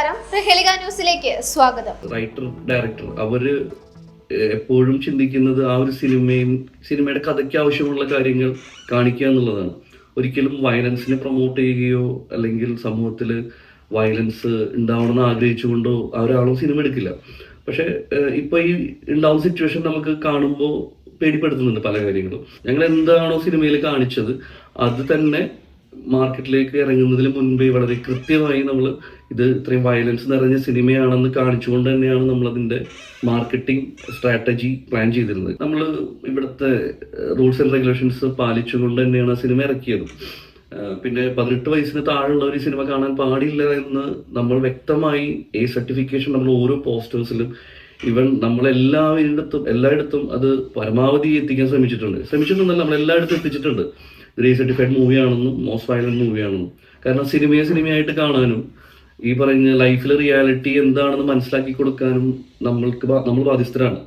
നമസ്കാരം. ന്യൂസിലേക്ക് സ്വാഗതം. റൈറ്റർ ഡയറക്ടർ അവർ എപ്പോഴും ചിന്തിക്കുന്നത് ആ ഒരു സിനിമയും സിനിമയുടെ കഥയ്ക്ക് ആവശ്യമുള്ള കാര്യങ്ങൾ കാണിക്കുക എന്നുള്ളതാണ്. ഒരിക്കലും വയലൻസിനെ പ്രൊമോട്ട് ചെയ്യുകയോ അല്ലെങ്കിൽ സമൂഹത്തിൽ വയലൻസ് ഉണ്ടാവണമെന്ന് ആഗ്രഹിച്ചുകൊണ്ടോ ഒരാളും സിനിമ എടുക്കില്ല. പക്ഷെ ഇപ്പൊ ഈ ഉണ്ടാവുന്ന സിറ്റുവേഷൻ നമുക്ക് കാണുമ്പോൾ പേടിപ്പെടുത്തുന്നുണ്ട് പല കാര്യങ്ങളും. ഞങ്ങൾ എന്താണോ സിനിമയിൽ കാണിച്ചത് അത് തന്നെ മാർക്കറ്റിലേക്ക് ഇറങ്ങുന്നതിന് മുൻപേ വളരെ കൃത്യമായി നമ്മൾ ഇത് ഇത്രയും വയലൻസ് നിറഞ്ഞ സിനിമയാണെന്ന് കാണിച്ചുകൊണ്ട് തന്നെയാണ് നമ്മളതിന്റെ മാർക്കറ്റിംഗ് സ്ട്രാറ്റജി പ്ലാൻ ചെയ്തിരുന്നത്. നമ്മൾ ഇവിടുത്തെ റൂൾസ് ആൻഡ് റെഗുലേഷൻസ് പാലിച്ചുകൊണ്ട് തന്നെയാണ് സിനിമ ഇറക്കിയത്. പിന്നെ പതിനെട്ട് വയസ്സിന് താഴെയുള്ള ഒരു സിനിമ കാണാൻ പാടില്ല എന്ന് നമ്മൾ വ്യക്തമായി ഈ സർട്ടിഫിക്കേഷൻ നമ്മൾ ഓരോ പോസ്റ്റേഴ്സിലും ഇവൻ നമ്മളെല്ലാവരിടത്തും എല്ലായിടത്തും അത് പരമാവധി എത്തിക്കാൻ ശ്രമിച്ചിട്ടുണ്ട്. ശ്രമിച്ചിട്ടുണ്ടല്ലോ നമ്മൾ എല്ലായിടത്തും എത്തിച്ചിട്ടുണ്ട്. റീ സർട്ടിഫൈഡ് മൂവിയാണെന്നും മോസ്റ്റ് വയലന്റ് മൂവിയാണെന്നും കാരണം സിനിമയെ സിനിമയായിട്ട് കാണാനും ഈ പറഞ്ഞ ലൈഫിലെ റിയാലിറ്റി എന്താണെന്ന് മനസ്സിലാക്കി കൊടുക്കാനും നമ്മൾക്ക് നമ്മൾ ബാധ്യസ്ഥരാണ്.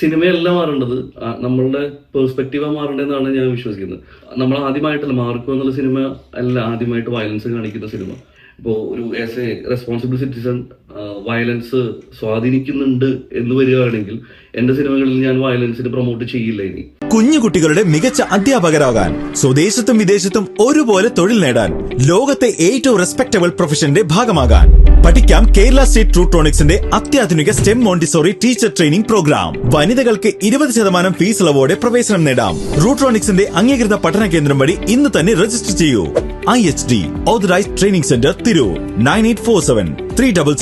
സിനിമയല്ല മാറേണ്ടത് നമ്മളുടെ പേഴ്സ്പെക്റ്റീവാണ് മാറേണ്ടതെന്നാണ് ഞാൻ വിശ്വസിക്കുന്നത്. നമ്മൾ ആദ്യമായിട്ടല്ല മാർക്കോ എന്നുള്ള സിനിമ അല്ല ആദ്യമായിട്ട് വയലൻസ് കാണിക്കുന്ന സിനിമ. ഇപ്പോൾ ഒരു as a responsible citizen violence സ്വാധീനിക്കുന്നുണ്ട് എന്ന് വരികയാണെങ്കിൽ എന്റെ സിനിമകളിൽ ഞാൻ വയലൻസിന് പ്രൊമോട്ട് ചെയ്യില്ല ഇനി. കുഞ്ഞു കുട്ടികളുടെ മികച്ച അധ്യാപകരാകാൻ സ്വദേശത്തും വിദേശത്തും ഒരുപോലെ തൊഴിൽ നേടാൻ ലോകത്തെ ഏറ്റവും റെസ്പെക്ടബിൾ പ്രൊഫഷന്റെ ഭാഗമാകാൻ. പഠിക്കാം കേരള സ്റ്റേറ്റ് ട്രൂട്രോണിക്സിന്റെ അത്യാധുനിക STEM Montessori teacher training program വനിതകൾക്ക് ഇരുപത് ശതമാനം ഫീസ് ഇളവോടെ പ്രവേശനം നേടാം. റൂട്രോണിക്സിന്റെ അംഗീകൃത പഠന കേന്ദ്രം വഴി ഇന്ന് തന്നെ രജിസ്റ്റർ ചെയ്യൂ. I H D authorised training centre Tirur nine eight four seven three double